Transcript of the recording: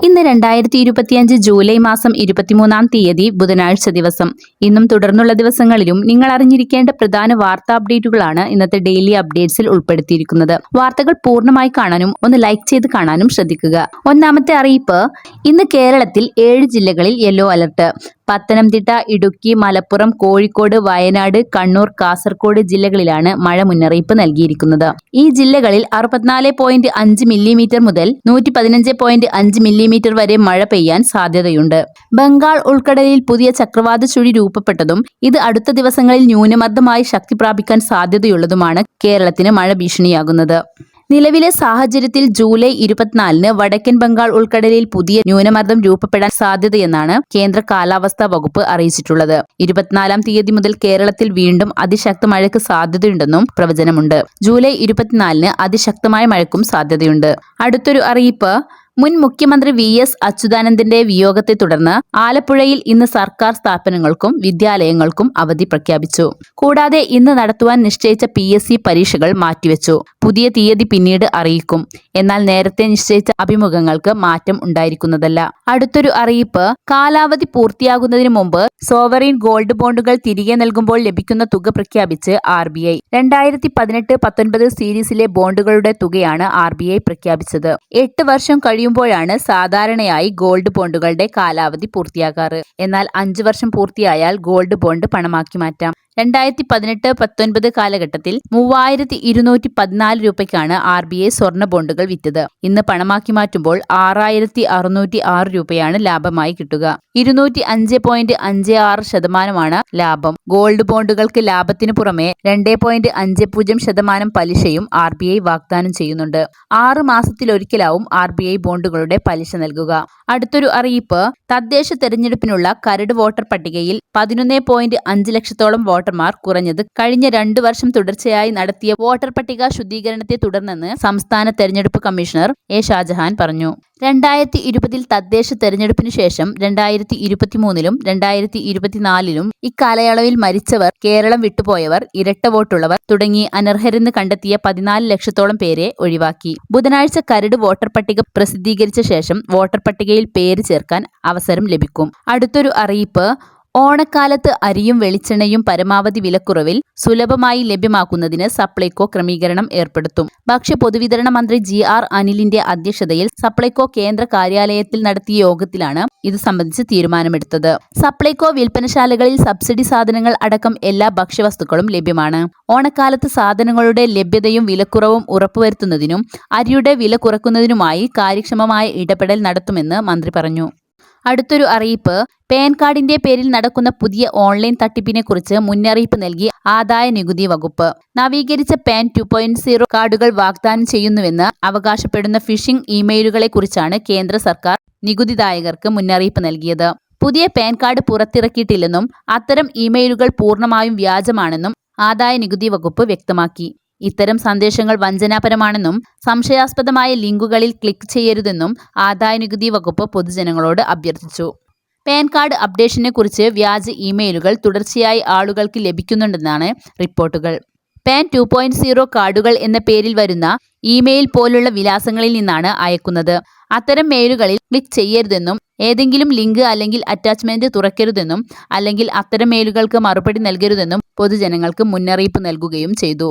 y രണ്ടായിരത്തി ഇരുപത്തിയഞ്ച് July മാസം ഇരുപത്തിമൂന്നാം തീയതി ബുധനാഴ്ച ദിവസം. ഇന്നും തുടർന്നുള്ള ദിവസങ്ങളിലും നിങ്ങൾ അറിഞ്ഞിരിക്കേണ്ട പ്രധാന വാർത്താ അപ്ഡേറ്റുകളാണ് ഇന്നത്തെ ഡെയിലി അപ്ഡേറ്റ്സിൽ ഉൾപ്പെടുത്തിയിരിക്കുന്നത്. വാർത്തകൾ പൂർണമായി കാണാനും ഒന്ന് ലൈക്ക് ചെയ്ത് കാണാനും ശ്രദ്ധിക്കുക. ഒന്നാമത്തെ അറിയിപ്പ് ഇന്ന് കേരളത്തിൽ ഏഴ് ജില്ലകളിൽ യെല്ലോ അലർട്ട്. പത്തനംതിട്ട ഇടുക്കി മലപ്പുറം കോഴിക്കോട് വയനാട് കണ്ണൂർ കാസർഗോഡ് ജില്ലകളിലാണ് മഴ മുന്നറിയിപ്പ് നൽകിയിരിക്കുന്നത്. ഈ ജില്ലകളിൽ അറുപത്തിനാല് പോയിന്റ് അഞ്ച് മില്ലിമീറ്റർ മുതൽ നൂറ്റി പതിനഞ്ച് പോയിന്റ് അഞ്ച് മില്ലിമീറ്റർ വരെ മഴ പെയ്യാൻ സാധ്യതയുണ്ട്. ബംഗാൾ ഉൾക്കടലിൽ പുതിയ ചക്രവാത ചുഴി രൂപപ്പെട്ടതും ഇത് അടുത്ത ദിവസങ്ങളിൽ ന്യൂനമർദ്ദമായി ശക്തി പ്രാപിക്കാൻ സാധ്യതയുള്ളതുമാണ് കേരളത്തിന് മഴ ഭീഷണിയാകുന്നത്. നിലവിലെ സാഹചര്യത്തിൽ ജൂലൈ ഇരുപത്തിനാലിന് വടക്കൻ ബംഗാൾ ഉൾക്കടലിൽ പുതിയ ന്യൂനമർദ്ദം രൂപപ്പെടാൻ സാധ്യതയെന്നാണ് കേന്ദ്ര കാലാവസ്ഥാ വകുപ്പ് അറിയിച്ചിട്ടുള്ളത്. ഇരുപത്തിനാലാം തീയതി മുതൽ കേരളത്തിൽ വീണ്ടും അതിശക്ത മഴയ്ക്ക് സാധ്യതയുണ്ടെന്നും പ്രവചനമുണ്ട്. ജൂലൈ ഇരുപത്തിനാലിന് അതിശക്തമായ മഴയ്ക്കും സാധ്യതയുണ്ട്. അടുത്തൊരു അറിയിപ്പ് മുൻ മുഖ്യമന്ത്രി വി എസ് അച്യുതാനന്ദന്റെ വിയോഗത്തെ തുടർന്ന് ആലപ്പുഴയിൽ ഇന്ന് സർക്കാർ സ്ഥാപനങ്ങൾക്കും വിദ്യാലയങ്ങൾക്കും അവധി പ്രഖ്യാപിച്ചു. കൂടാതെ ഇന്ന് നടത്തുവാൻ നിശ്ചയിച്ച പി പരീക്ഷകൾ മാറ്റിവെച്ചു. പുതിയ തീയതി പിന്നീട് അറിയിക്കും. എന്നാൽ നേരത്തെ നിശ്ചയിച്ച അഭിമുഖങ്ങൾക്ക് മാറ്റം ഉണ്ടായിരിക്കുന്നതല്ല. അടുത്തൊരു അറിയിപ്പ് കാലാവധി പൂർത്തിയാകുന്നതിന് മുമ്പ് സോവറിൻ ഗോൾഡ് ബോണ്ടുകൾ തിരികെ നൽകുമ്പോൾ ലഭിക്കുന്ന തുക പ്രഖ്യാപിച്ച് ആർ ബി ഐ. രണ്ടായിരത്തി പതിനെട്ട് പത്തൊൻപത് സീരീസിലെ ബോണ്ടുകളുടെ തുകയാണ് ആർ ബി ഐ പ്രഖ്യാപിച്ചത്. എട്ട് വർഷം കഴിയുമ്പോഴാണ് സാധാരണയായി ഗോൾഡ് ബോണ്ടുകളുടെ കാലാവധി പൂർത്തിയാകാറ്. എന്നാൽ അഞ്ചു വർഷം പൂർത്തിയായാൽ ഗോൾഡ് ബോണ്ട് പണമാക്കി മാറ്റാം. രണ്ടായിരത്തി പതിനെട്ട് പത്തൊൻപത് കാലഘട്ടത്തിൽ മൂവായിരത്തി ഇരുന്നൂറ്റി പതിനാല് രൂപയ്ക്കാണ് ആർ ബി ഐ സ്വർണ ബോണ്ടുകൾ വിറ്റത്. ഇന്ന് പണമാക്കി മാറ്റുമ്പോൾ ആറായിരത്തി അറുന്നൂറ്റി ആറ് രൂപയാണ് ലാഭമായി കിട്ടുക. ഇരുന്നൂറ്റി അഞ്ച് പോയിന്റ് അഞ്ച് ആറ് ശതമാനമാണ് ലാഭം. ഗോൾഡ് ബോണ്ടുകൾക്ക് ലാഭത്തിന് പുറമെ രണ്ട് പോയിന്റ് അഞ്ച് പൂജ്യം ശതമാനം പലിശയും ആർ ബി ഐ വാഗ്ദാനം ചെയ്യുന്നുണ്ട്. ആറ് മാസത്തിലൊരിക്കലാവും ആർ ബി ഐ ബോണ്ടുകളുടെ പലിശ നൽകുക. അടുത്തൊരു അറിയിപ്പ് തദ്ദേശ തെരഞ്ഞെടുപ്പിനുള്ള കരട് വോട്ടർ പട്ടികയിൽ പതിനൊന്ന് പോയിന്റ് അഞ്ച് ലക്ഷത്തോളം വോട്ടർമാർ കുറഞ്ഞത് കഴിഞ്ഞ രണ്ടു വർഷം തുടർച്ചയായി നടത്തിയ വോട്ടർ പട്ടിക ശുദ്ധീകരണത്തെ തുടർന്നെന്ന് സംസ്ഥാന തെരഞ്ഞെടുപ്പ് കമ്മീഷണർ എ ഷാജഹാൻ പറഞ്ഞു. രണ്ടായിരത്തി ഇരുപതിൽ തദ്ദേശ തെരഞ്ഞെടുപ്പിനു ശേഷം രണ്ടായിരത്തി ഇരുപത്തിമൂന്നിലും രണ്ടായിരത്തി ഇരുപത്തിനാലിലും ഇക്കാലയളവിൽ മരിച്ചവർ കേരളം വിട്ടുപോയവർ ഇരട്ട വോട്ടുള്ളവർ തുടങ്ങി അനർഹരെന്ന് കണ്ടെത്തിയ പതിനാല് ലക്ഷത്തോളം പേരെ ഒഴിവാക്കി. ബുധനാഴ്ച കരട് വോട്ടർ പട്ടിക പ്രസിദ്ധീകരിച്ച ശേഷം വോട്ടർ പട്ടികയിൽ പേര് ചേർക്കാൻ അവസരം ലഭിക്കും. അടുത്തൊരു അറിയിപ്പ് ഓണക്കാലത്ത് അരിയും വെളിച്ചെണ്ണയും പരമാവധി വിലക്കുറവിൽ സുലഭമായി ലഭ്യമാക്കുന്നതിന് സപ്ലൈകോ ക്രമീകരണം ഏർപ്പെടുത്തും. ഭക്ഷ്യ പൊതുവിതരണ മന്ത്രി ജി ആർ അനിലിന്റെ അധ്യക്ഷതയിൽ സപ്ലൈകോ കേന്ദ്ര കാര്യാലയത്തിൽ നടത്തിയ യോഗത്തിലാണ് ഇത് സംബന്ധിച്ച് തീരുമാനമെടുത്തത്. സപ്ലൈകോ വിൽപ്പനശാലകളിൽ സബ്സിഡി സാധനങ്ങൾ അടക്കം എല്ലാ ഭക്ഷ്യവസ്തുക്കളും ലഭ്യമാണ്. ഓണക്കാലത്ത് സാധനങ്ങളുടെ ലഭ്യതയും വിലക്കുറവും ഉറപ്പുവരുത്തുന്നതിനും അരിയുടെ വില കുറക്കുന്നതിനുമായി കാര്യക്ഷമമായ ഇടപെടൽ നടത്തുമെന്ന് മന്ത്രി പറഞ്ഞു. അടുത്തൊരു അറിയിപ്പ്. പാൻ കാർഡിന്റെ പേരിൽ നടക്കുന്ന പുതിയ ഓൺലൈൻ തട്ടിപ്പിനെ കുറിച്ച് മുന്നറിയിപ്പ് നൽകി ആദായ നികുതി വകുപ്പ്. നവീകരിച്ച പാൻ ടു പോയിന്റ് സീറോ കാർഡുകൾ വാഗ്ദാനം ചെയ്യുന്നുവെന്ന് അവകാശപ്പെടുന്ന ഫിഷിംഗ് ഇമെയിലുകളെ കുറിച്ചാണ് കേന്ദ്ര സർക്കാർ നികുതിദായകർക്ക് മുന്നറിയിപ്പ് നൽകിയത്. പുതിയ പാൻ കാർഡ് പുറത്തിറക്കിയിട്ടില്ലെന്നും അത്തരം ഇമെയിലുകൾ പൂർണമായും വ്യാജമാണെന്നും ആദായ നികുതി വകുപ്പ് വ്യക്തമാക്കി. ഇത്തരം സന്ദേശങ്ങൾ വഞ്ചനാപരമാണെന്നും സംശയാസ്പദമായ ലിങ്കുകളിൽ ക്ലിക്ക് ചെയ്യരുതെന്നും ആദായനികുതി വകുപ്പ് പൊതുജനങ്ങളോട് അഭ്യർത്ഥിച്ചു. പാൻ കാർഡ് അപ്ഡേഷനെ കുറിച്ച് വ്യാജ ഇമെയിലുകൾ തുടർച്ചയായി ആളുകൾക്ക് ലഭിക്കുന്നുണ്ടെന്നാണ് റിപ്പോർട്ടുകൾ. പാൻ ടു പോയിന്റ് സീറോ കാർഡുകൾ എന്ന പേരിൽ വരുന്ന ഇമെയിൽ പോലുള്ള വിലാസങ്ങളിൽ നിന്നാണ് അയക്കുന്നത്. അത്തരം മെയിലുകളിൽ ക്ലിക്ക് ചെയ്യരുതെന്നും ഏതെങ്കിലും ലിങ്ക് അല്ലെങ്കിൽ അറ്റാച്ച്മെന്റ് തുറക്കരുതെന്നും അല്ലെങ്കിൽ അത്തരം മെയിലുകൾക്ക് മറുപടി നൽകരുതെന്നും പൊതുജനങ്ങൾക്ക് മുന്നറിയിപ്പ് നൽകുകയും ചെയ്തു.